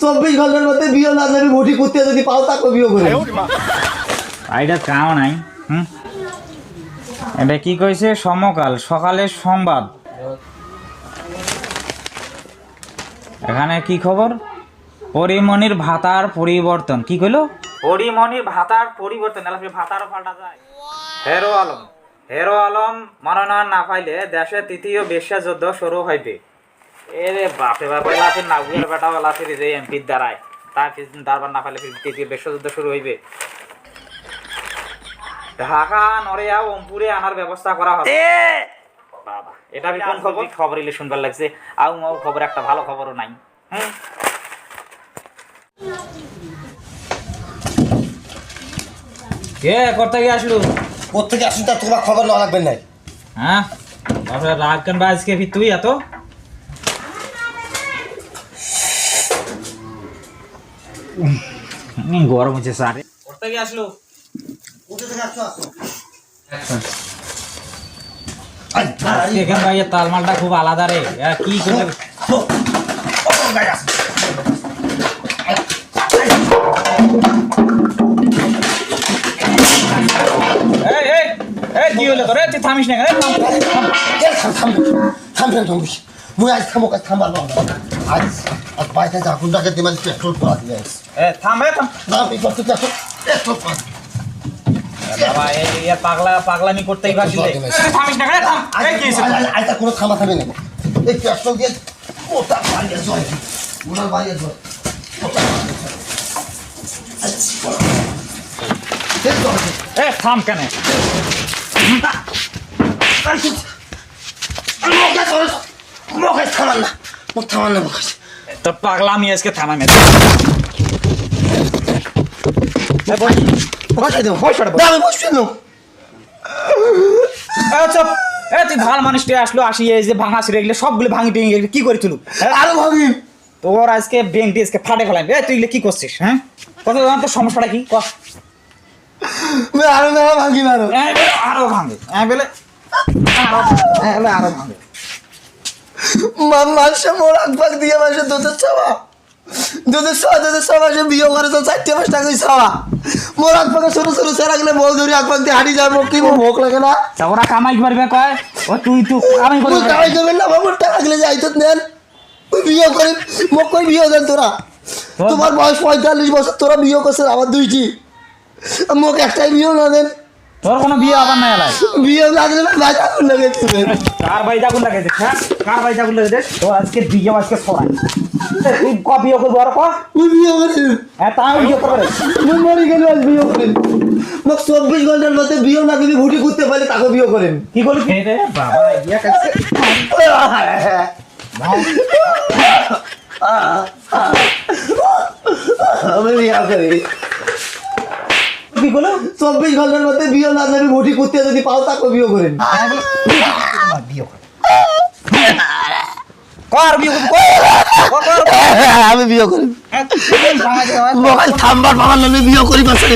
চব্বিশ ঘণ্টার মধ্যে বিয়ে না যাবে ভোটি করতে যদি পাও তাকে বিয়ে করে। আইডা কাও নাই হুম? এটা কি কইছে? সমকাল সকালের সংবাদ। এখানে কি খবর? পরিমণির ভাতার পরিবর্তন। কি কইলো? পরিমণির ভাতার পরিবর্তন ভাতারও পাল্টা যায়। হেরো আলম। হেরো আলম মনোনয়ন না পাইলে দেশে তৃতীয় বিশ্ব যুদ্ধ শুরু হইবে। এরে বাপে বাপে লাফের নাগুয়ের বেটা লাফের যে এমপির দ্বারায় তার কিছুদিন তারপর না পাইলে তৃতীয় বিশ্বযুদ্ধ শুরু হইবে। ঢাকা নড়িয়া ওমপুরে আনার ব্যবস্থা করা হবে। বাবা এটা আমি কোন খবর? খবর ইলে শুনবার লাগছে? আউ মাউ খবর একটা ভালো খবরও নাই। হুম? কে করতে গিয়ে আসলু? কোথেকে আসুন তার তোমার খবর নেওয়া লাগবে না হ্যাঁ? তারপরে রাগ কেন বা আজকে তুই এত? গরম হচ্ছে স্যার। গিয়ে আসলু। কোথা থেকে আসছো? আসো। ভাই তালমালটা খুব আলাদা রে। কি করে তোর তুই থামিস না কেন? এ, থাম, থাম। থামবেন থামবিস মুই আজ থামো কাজ থামবার না আজ আজ বাইরে যা গুন্ডাকে দিমাজ পেট্রোল পড়া দিয়ে এ, থাম এ, থাম। না পেট্রোল পড়া বাবা এই পাগলা পাগলামি করতেই পারছিস থামিস না কেন? থাম। এই, কি? আজ কোনো থামা থামে নেই এই পেট্রোল দিয়ে ওটা বাইরে জয়। ওনার বাইরে জয়। এ, থাম কেন? মুখে থামান না মুখ থামান না মুখে তো আজকে পয়সাটা আমি আচ্ছা তুই ভালো মানুষটি আসলো আসি এই যে ভাঙা ছিঁড়ে গেলে সবগুলো ভাঙি ভেঙে গেলে কি করে তুলু আরও ভাবি তোর আজকে ব্যাংকটি আজকে ফাটে ফেলাম এ তুই এগুলো কি করছিস হ্যাঁ? কত সমস্যাটা কি? ক। আরও ভাঙি আরও। আরও ভাঙে। বলে আরও আরও ভাঙে। মাসে মোর আকবাক দিয়ে মাসে দুধের চাওয়া। দুধের চাওয়া দুধের চাওয়া মাসে বিয়ে করে তো চারটে মাস টাকাই চাওয়া। মোর আকবাকে ছোট ছোট সেরা গেলে বল ধরি আকবাক দিয়ে হাঁটি যায় মোক কি মোর ভোক লাগে না। তা কামাই করবে কয়? ও তুই কামাই করবি। মুই কামাই করবেন না বাবুর টাকা গেলে যাই নেন। ওই বিয়ে করে মোক কই বিয়ে দেন তোরা? তোমার বয়স পঁয়তাল্লিশ বছর তোরা বিয়ে করছেন আমার দুইটি। মোক একটাই বিয়ে না দেন। তোর কোনো বিয়ে আবার নাই এলাই বিয়ে না দিলে ভাই আগুন কার লাগাইছে হ্যাঁ? কার লাগাইছে তোর আজকে বিয়ে আজকে ছড়াই তুই ক বিয়ে করবি আর ক? মুই বিয়ে করে। হ্যাঁ তা বিয়ে মরে গেলে আজ বিয়ে মোক চব্বিশ ঘণ্টার মধ্যে বিয়ে না যদি ভুটি করতে পারে তাকে বিয়ে করেন কি করবি রে বাবা ইয়া কাছে। আমি বিয়ে করি। কি করল চব্বিশ ঘণ্টার মধ্যে বিয়ে না যদি ভোটি করতে যদি পাও তাকে বিয়ে কর কর বিয়ে কর কর আমি বিয়ে করি। কর মোবাইল থামবার পাওয়ার নামে বিয়ে করি পাশে